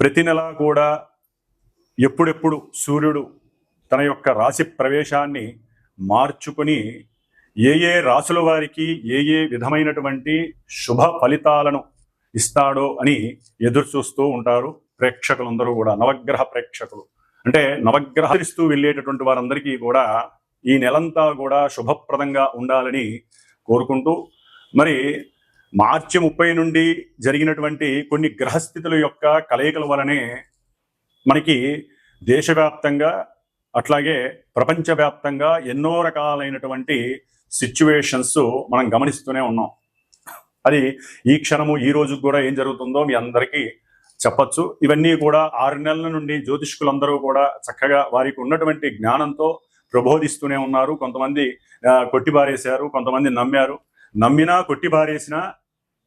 ప్రతి నెలా కూడా ఎప్పుడెప్పుడు సూర్యుడు తన యొక్క రాశి ప్రవేశాన్ని మార్చుకుని ఏ ఏ రాసుల వారికి ఏ ఏ విధమైనటువంటి శుభ ఫలితాలను ఇస్తాడో అని ఎదురు చూస్తూ ఉంటారు ప్రేక్షకులందరూ కూడా నవగ్రహ ప్రేక్షకులు. అంటే నవగ్రహరిస్తూ వెళ్ళేటటువంటి వారందరికీ కూడా ఈ నెలంతా కూడా శుభప్రదంగా ఉండాలని కోరుకుంటూ మరి మార్చి ముప్పై నుండి జరిగినటువంటి కొన్ని గ్రహస్థితుల యొక్క కలయికల వలనే మనకి దేశవ్యాప్తంగా అట్లాగే ప్రపంచవ్యాప్తంగా ఎన్నో రకాలైనటువంటి సిచ్యువేషన్స్ మనం గమనిస్తూనే ఉన్నాం. అది ఈ క్షణము ఈ రోజు కూడా ఏం జరుగుతుందో మీ అందరికీ చెప్పచ్చు. ఇవన్నీ కూడా ఆరు నెలల నుండి జ్యోతిష్కులందరూ కూడా చక్కగా వారికి ఉన్నటువంటి జ్ఞానంతో ప్రబోధిస్తూనే ఉన్నారు. కొంతమంది కొట్టిబారేశారు కొంతమంది నమ్మారు. నమ్మినా కొట్టిబారేసినా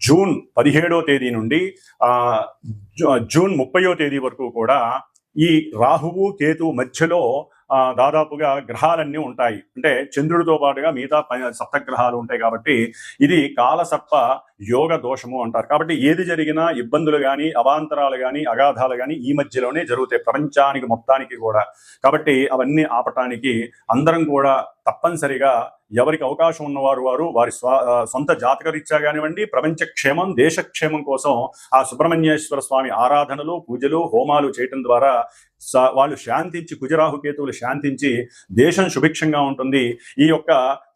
జూన్ పదిహేడో తేదీ నుండి ఆ జూ- జూన్ ముప్పయో తేదీ వరకు కూడా ఈ రాహువు కేతు మధ్యలో ఆ, దాదాపుగా గ్రహాలన్నీ ఉంటాయి. అంటే చంద్రుడితో పాటుగా మిగతా సప్త సప్తగ్రహాలు ఉంటాయి కాబట్టి ఇది కాలసర్ప యోగ దోషము అంటారు. కాబట్టి ఏది జరిగినా ఇబ్బందులు కానీ అవాంతరాలు కానీ అగాధాలు కానీ ఈ మధ్యలోనే జరుగుతాయి ప్రపంచానికి మొత్తానికి కూడా. కాబట్టి అవన్నీ ఆపటానికి అందరం కూడా తప్పనిసరిగా ఎవరికి అవకాశం ఉన్నవారు వారు వారి స్వ సొంత జాతకరీత్యా కానివ్వండి ప్రపంచ క్షేమం దేశక్షేమం కోసం ఆ సుబ్రహ్మణ్యేశ్వర స్వామి ఆరాధనలు పూజలు హోమాలు చేయటం ద్వారా వాళ్ళు శాంతించి కుజరాహుకేతువులు శాంతించి దేశం సుభిక్షంగా ఉంటుంది. ఈ యొక్క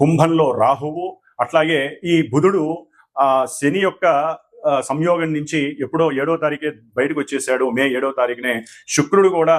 కుంభంలో రాహువు అట్లాగే ఈ బుధుడు ఆ శని యొక్క సంయోగం నుంచి ఎప్పుడో ఏడో తారీఖే బయటకు వచ్చేసాడు మే ఏడో తారీఖునే శుక్రుడు కూడా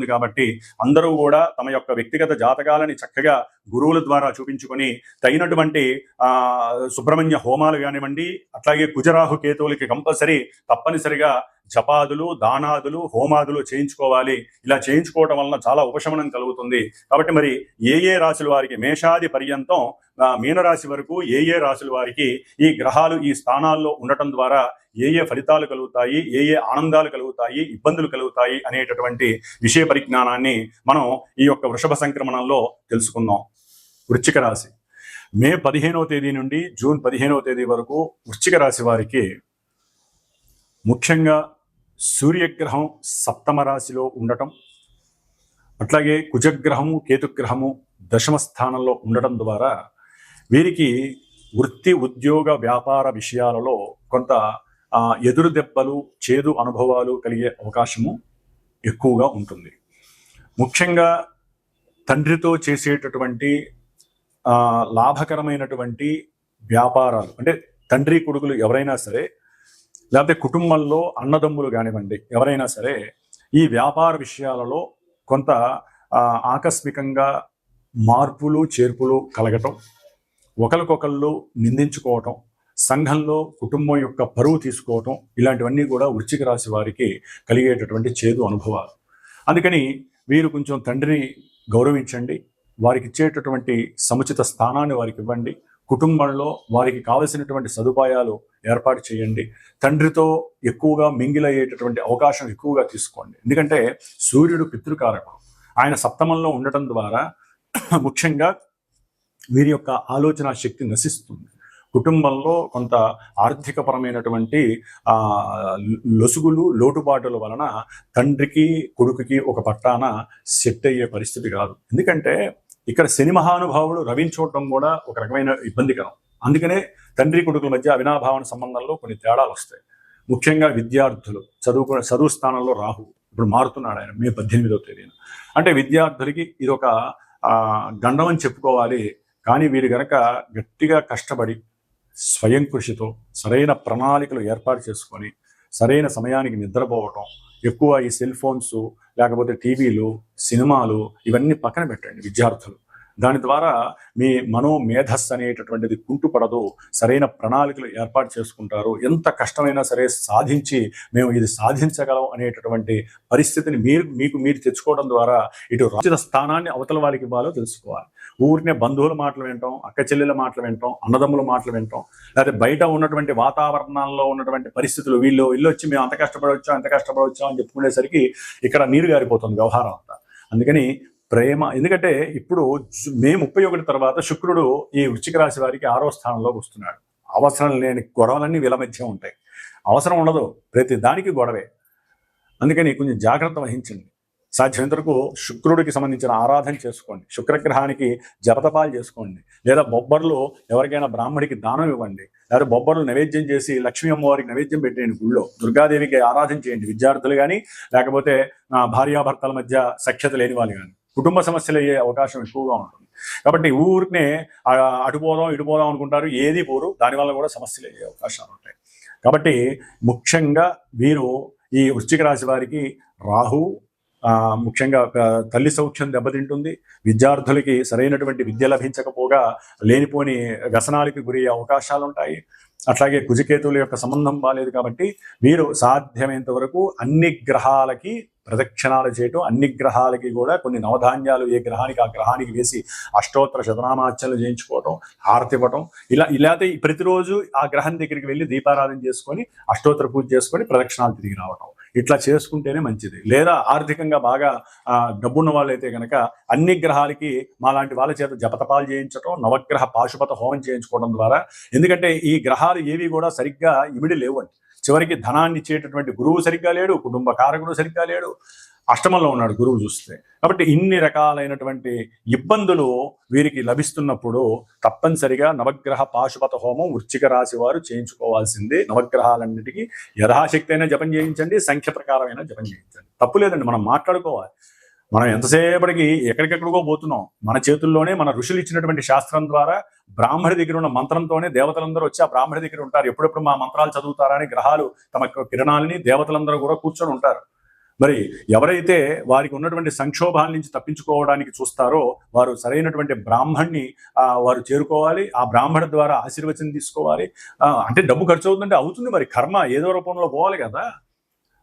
కాబట్టి అందరూ కూడా తమ యొక్క వ్యక్తిగత జాతకాలని చక్కగా గురువుల ద్వారా చూపించుకొని తగినటువంటి ఆ సుబ్రహ్మణ్య హోమాలు కానివ్వండి అట్లాగే కుజరాహు కేతువులకి కంపల్సరీ తప్పనిసరిగా జపాదులు దానాదులు హోమాదులు చేయించుకోవాలి. ఇలా చేయించుకోవటం వలన చాలా ఉపశమనం కలుగుతుంది. కాబట్టి మరి ఏ ఏ రాశుల వారికి మేషాది పర్యంతం మీనరాశి వరకు ఏ ఏ రాశుల వారికి ఈ గ్రహాలు ఈ స్థానాల్లో ఉండటం ద్వారా ఏ ఏ ఫలితాలు కలుగుతాయి ఏ ఏ ఆనందాలు కలుగుతాయి ఇబ్బందులు కలుగుతాయి అనేటటువంటి విషయ పరిజ్ఞానాన్ని మనం ఈ యొక్క వృషభ సంక్రమణంలో తెలుసుకుందాం. వృశ్చిక రాశి. మే పదిహేనవ తేదీ నుండి జూన్ పదిహేనవ తేదీ వరకు వృశ్చిక రాశి వారికి ముఖ్యంగా సూర్యగ్రహం సప్తమ రాశిలో ఉండటం అట్లాగే కుజగ్రహము కేతుగ్రహము దశమ స్థానంలో ఉండటం ద్వారా వీరికి వృత్తి ఉద్యోగ వ్యాపార విషయాలలో కొంత ఎదురు దెబ్బలు చేదు అనుభవాలు కలిగే అవకాశము ఎక్కువగా ఉంటుంది. ముఖ్యంగా తండ్రితో చేసేటటువంటి లాభకరమైనటువంటి వ్యాపారాలు అంటే తండ్రి కొడుకులు ఎవరైనా సరే లేకపోతే కుటుంబంలో అన్నదమ్ములు కానివ్వండి ఎవరైనా సరే ఈ వ్యాపార విషయాలలో కొంత ఆకస్మికంగా మార్పులు చేర్పులు కలగటం ఒకరికొకళ్ళు నిందించుకోవటం సంఘంలో కుటుంబం యొక్క పరువు తీసుకోవటం ఇలాంటివన్నీ కూడా వృచ్చిక రాశి వారికి కలిగేటటువంటి చేదు అనుభవాలు. అందుకని వీరు కొంచెం తండ్రిని గౌరవించండి వారికి ఇచ్చేటటువంటి సముచిత స్థానాన్ని వారికి ఇవ్వండి కుటుంబంలో వారికి కావలసినటువంటి సదుపాయాలు ఏర్పాటు చేయండి. తండ్రితో ఎక్కువగా మింగిల్ అయ్యేటటువంటి అవకాశం ఎక్కువగా తీసుకోండి. ఎందుకంటే సూర్యుడు పితృకారకుడు. ఆయన సప్తమంలో ఉండటం ద్వారా ముఖ్యంగా వీరి యొక్క ఆలోచన శక్తి నశిస్తుంది. కుటుంబంలో కొంత ఆర్థికపరమైనటువంటి లొసుగులు లోటుపాటుల వలన తండ్రికి కొడుకుకి ఒక పట్టాన సెట్ అయ్యే పరిస్థితి కాదు. ఎందుకంటే ఇక్కడ శని మహానుభావుడు రవిని చూడటం కూడా ఒక రకమైన ఇబ్బందికరం. అందుకనే తండ్రి కొడుకుల మధ్య అవినాభావన సంబంధంలో కొన్ని తేడాలు వస్తాయి. ముఖ్యంగా విద్యార్థులు చదువుకున్న చదువు స్థానంలో రాహు ఇప్పుడు మారుతున్నాడు ఆయన మే పద్దెనిమిదవ తేదీన. అంటే విద్యార్థులకి ఇది ఒక గండం అని చెప్పుకోవాలి. కానీ వీరు గనక గట్టిగా కష్టపడి స్వయం కృషితో సరైన ప్రణాళికలు ఏర్పాటు చేసుకొని సరైన సమయానికి నిద్రపోవటం ఎక్కువ ఈ సెల్ ఫోన్స్ లేకపోతే టీవీలు సినిమాలు ఇవన్నీ పక్కన పెట్టండి విద్యార్థులు. దాని ద్వారా మీ మనో మేధస్సు అనేటటువంటిది కుంటుపడదు సరైన ప్రణాళికలు ఏర్పాటు చేసుకుంటారు. ఎంత కష్టమైనా సరే సాధించి మేము ఇది సాధించగలం అనేటటువంటి పరిస్థితిని మీరు మీకు మీరు తెచ్చుకోవడం ద్వారా ఇటు రాజుల స్థానాన్ని అవతల వాళ్ళకి ఇవ్వాలో తెలుసుకోవాలి. ఊరినే బంధువుల మాటలు వింటాం అక్క చెల్లెల మాటలు వింటాం అన్నదమ్ముల మాటలు వింటాం. లేకపోతే బయట ఉన్నటువంటి వాతావరణాల్లో ఉన్నటువంటి పరిస్థితులు వీళ్ళు వీళ్ళు వచ్చి మేము అంత కష్టపడవచ్చాం అంత కష్టపడవచ్చాం అని చెప్పుకునేసరికి ఇక్కడ నీరు గారిపోతుంది వ్యవహారం అంతా. అందుకని ప్రేమ. ఎందుకంటే ఇప్పుడు మే ముప్పై ఒకటి తర్వాత శుక్రుడు ఈ వృశ్చిక రాశి వారికి ఆరో స్థానంలోకి వస్తున్నాడు. అవసరం లేని గొడవలన్నీ వీళ్ళ మధ్య ఉంటాయి. అవసరం ఉండదు. ప్రతి దానికి గొడవే. అందుకని కొంచెం జాగ్రత్త వహించండి. సాధ్యమైనంత వరకు శుక్రుడికి సంబంధించిన ఆరాధన చేసుకోండి. శుక్రగ్రహానికి జపతపాలు చేసుకోండి. లేదా బొబ్బర్లు ఎవరికైనా బ్రాహ్మడికి దానం ఇవ్వండి. లేదా బొబ్బర్లు నైవేద్యం చేసి లక్ష్మీ అమ్మవారికి నైవేద్యం పెట్టేయండి గుళ్ళో. దుర్గాదేవికి ఆరాధన చేయండి విద్యార్థులు కానీ లేకపోతే భార్యాభర్తల మధ్య సఖ్యత లేని వాళ్ళు కానీ కుటుంబ సమస్యలు అయ్యే అవకాశం ఎక్కువగా ఉంటుంది. కాబట్టి ఊరినే అటు పోదాం ఇటు పోదాం అనుకుంటారు ఏది పోరు దానివల్ల కూడా సమస్యలు అయ్యే అవకాశాలు ఉంటాయి. కాబట్టి ముఖ్యంగా వీరు ఈ వృశ్చిక రాశి వారికి రాహు ముఖ్యంగా తల్లి సౌఖ్యం దెబ్బతింటుంది విద్యార్థులకి సరైనటువంటి విద్య లభించకపోగా లేనిపోని వ్యసనాలకి గురయ్యే అవకాశాలు ఉంటాయి. అట్లాగే కుజకేతువుల యొక్క సంబంధం బాలేదు కాబట్టి వీరు సాధ్యమైనంత వరకు అన్ని గ్రహాలకి ప్రదక్షిణాలు చేయటం అన్ని గ్రహాలకి కూడా కొన్ని నవధాన్యాలు ఏ గ్రహానికి ఆ గ్రహానికి వేసి అష్టోత్తర శతనామార్చనలు చేయించుకోవటం హారతి ఇవ్వటం ఇలా ఇలాతే ప్రతిరోజు ఆ గ్రహం దగ్గరికి వెళ్ళి దీపారాధన చేసుకొని అష్టోత్తర పూజ చేసుకొని ప్రదక్షిణాలు తిరిగి రావటం. ఇట్లా చేసుకుంటేనే మంచిది. లేదా ఆర్థికంగా బాగా ఆ, డబ్బున్న వాళ్ళైతే కనుక అన్ని గ్రహాలకి మాలాంటి వాళ్ళ చేత జపతపాలు చేయించడం నవగ్రహ పాశుపత హోమం చేయించుకోవడం ద్వారా. ఎందుకంటే ఈ గ్రహాలు ఏవి కూడా సరిగ్గా ఇమిడి లేవండి. చివరికి ధనాన్ని ఇచ్చేటటువంటి గురువు సరిగ్గా లేడు కుటుంబ కారకుడు సరిగ్గా లేడు. అష్టమంలో ఉన్నాడు గురువు చూస్తే. కాబట్టి ఇన్ని రకాలైనటువంటి ఇబ్బందులు వీరికి లభిస్తున్నప్పుడు తప్పనిసరిగా నవగ్రహ పాశుపత హోమం వృచ్చిక రాశి వారు చేయించుకోవాల్సింది. నవగ్రహాలన్నిటికీ యథాశక్తి అయినా జపం చేయించండి సంఖ్య ప్రకారమైన జపం చేయించండి. తప్పు లేదండి మనం మాట్లాడుకోవాలి. మనం ఎంతసేపటికి ఎక్కడికెక్కడికో పోతున్నాం. మన చేతుల్లోనే మన ఋషులు ఇచ్చినటువంటి శాస్త్రం ద్వారా బ్రాహ్మణి దగ్గర ఉన్న మంత్రంతోనే దేవతలందరూ వచ్చి ఆ బ్రాహ్మడి దగ్గర ఉంటారు. ఎప్పుడెప్పుడు మా మంత్రాలు చదువుతారా అని గ్రహాలు తమ కిరణాలని దేవతలందరూ కూడా కూర్చొని ఉంటారు. మరి ఎవరైతే వారికి ఉన్నటువంటి సంక్షోభాల నుంచి తప్పించుకోవడానికి చూస్తారో వారు సరైనటువంటి బ్రాహ్మణ్ణి ఆ, వారు చేరుకోవాలి ఆ బ్రాహ్మణ ద్వారా ఆశీర్వచనం తీసుకోవాలి. ఆ, అంటే డబ్బు ఖర్చు అవుతుందంటే అవుతుంది మరి. కర్మ ఏదో రూపంలో పోవాలి కదా.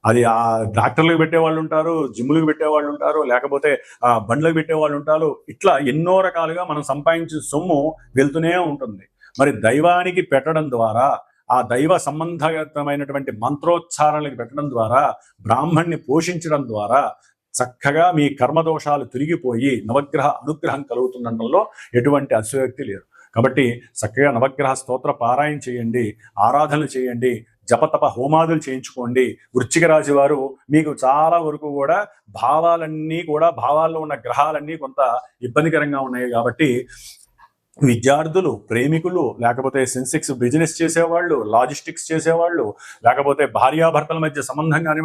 అది ఆ డాక్టర్లకు పెట్టే వాళ్ళు ఉంటారు జిమ్లకు పెట్టే వాళ్ళు ఉంటారు లేకపోతే ఆ బండ్లకు పెట్టే వాళ్ళు ఉంటారు. ఇట్లా ఎన్నో రకాలుగా మనం సంపాదించిన సొమ్ము వెళ్తూనే ఉంటుంది. మరి దైవానికి పెట్టడం ద్వారా ఆ దైవ సంబంధమైనటువంటి మంత్రోచ్చారణలకు పెట్టడం ద్వారా బ్రాహ్మణ్ణి పోషించడం ద్వారా చక్కగా మీ కర్మదోషాలు తిరిగిపోయి నవగ్రహ అనుగ్రహం కలుగుతుండటంలో ఎటువంటి అతిశయోక్తి లేదు. కాబట్టి చక్కగా నవగ్రహ స్తోత్ర పారాయణ చేయండి ఆరాధనలు చేయండి జపతప హోమాదులు చేయించుకోండి. వృశ్చిక రాశి వారు మీకు చాలా వరకు కూడా భావాలన్నీ కూడా భావాల్లో ఉన్న గ్రహాలన్నీ కొంత ఇబ్బందికరంగా ఉన్నాయి కాబట్టి విద్యార్థులు ప్రేమికులు లేకపోతే సెన్సెక్స్ బిజినెస్ చేసేవాళ్ళు లాజిస్టిక్స్ చేసేవాళ్ళు లేకపోతే భార్యాభర్తల మధ్య సంబంధం కానివ్వండి